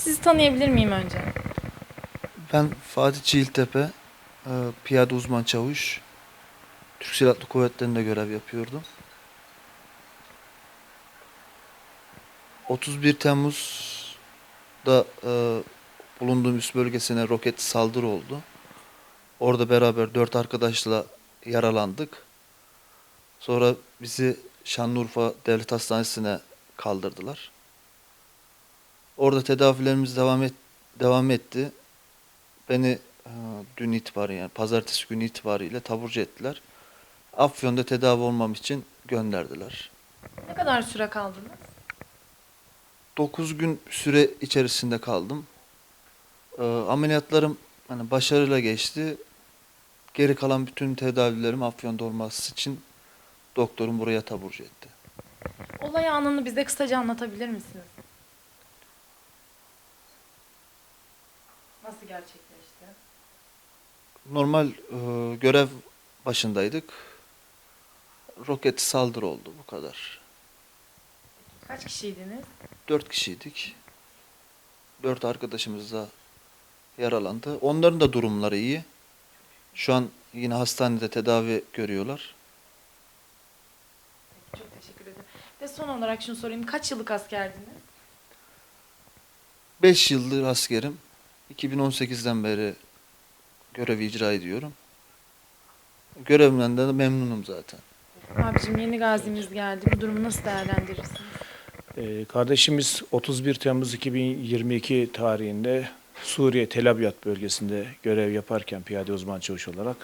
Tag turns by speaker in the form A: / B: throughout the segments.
A: Sizi tanıyabilir miyim önce?
B: Ben Fatih Çiğiltepe, e, piyade uzman çavuş. Türk Silahlı Kuvvetleri'nde görev yapıyordum. 31 Temmuz'da e, bulunduğum üst bölgesine roket saldırı oldu. Orada beraber dört arkadaşla yaralandık. Sonra bizi Şanlıurfa Devlet Hastanesi'ne kaldırdılar. Orada tedavilerimiz devam et, devam etti. Beni e, dün itibariyle yani pazartesi günü itibariyle taburcu ettiler. Afyon'da tedavi olmam için gönderdiler.
A: Ne kadar süre kaldınız?
B: 9 gün süre içerisinde kaldım. E, ameliyatlarım hani başarıyla geçti. Geri kalan bütün tedavilerim Afyon'da olması için doktorum buraya taburcu etti.
A: Olay anını bize kısaca anlatabilir misiniz? Nasıl gerçekleşti?
B: Normal e, görev başındaydık. Roket saldırı oldu bu kadar.
A: Kaç kişiydiniz?
B: Dört kişiydik. Dört arkadaşımız da yaralandı. Onların da durumları iyi. Şu an yine hastanede tedavi görüyorlar.
A: Peki, çok teşekkür ederim. Ve son olarak şunu sorayım. Kaç yıllık askerdiniz?
B: Beş yıldır askerim. 2018'den beri görevi icra ediyorum. Görevimden de memnunum zaten.
A: Abicim yeni gazimiz geldi. Bu durumu nasıl değerlendirirsiniz?
C: Ee, Kardeşimiz 31 Temmuz 2022 tarihinde Suriye Tel Abyad bölgesinde görev yaparken piyade uzman çavuş olarak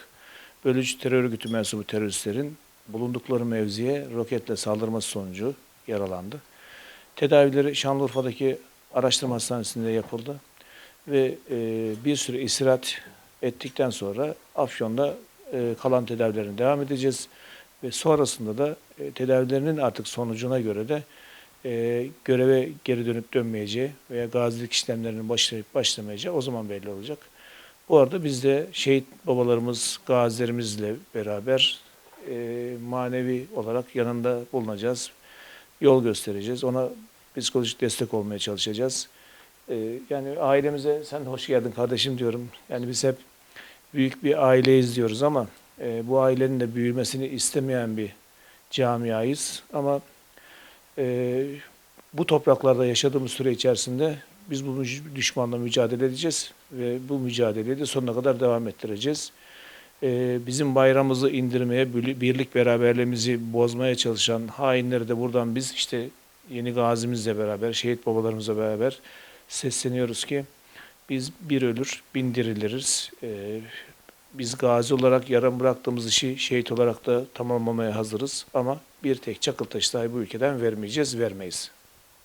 C: bölücü terör örgütü mensubu teröristlerin bulundukları mevziye roketle saldırması sonucu yaralandı. Tedavileri Şanlıurfa'daki araştırma hastanesinde yapıldı ve e, bir süre istirahat ettikten sonra Afyon'da e, kalan tedavilerine devam edeceğiz ve sonrasında da e, tedavilerinin artık sonucuna göre de e, göreve geri dönüp dönmeyeceği veya gazilik işlemlerinin başlayıp başlamayacağı o zaman belli olacak. Bu arada biz de şehit babalarımız, gazilerimizle beraber e, manevi olarak yanında bulunacağız. Yol göstereceğiz. Ona psikolojik destek olmaya çalışacağız. E, yani ailemize sen hoş geldin kardeşim diyorum. Yani biz hep büyük bir aileyiz diyoruz ama e, bu ailenin de büyümesini istemeyen bir camiayız. Ama ee, bu topraklarda yaşadığımız süre içerisinde biz bu düşmanla mücadele edeceğiz ve bu mücadeleyi de sonuna kadar devam ettireceğiz. Ee, bizim bayramımızı indirmeye, birli- birlik beraberliğimizi bozmaya çalışan hainleri de buradan biz işte yeni gazimizle beraber, şehit babalarımızla beraber sesleniyoruz ki biz bir ölür, bin diriliriz. Ee, biz gazi olarak yarım bıraktığımız işi şehit olarak da tamamlamaya hazırız ama bir tek çakıl taşı bu ülkeden vermeyeceğiz, vermeyiz.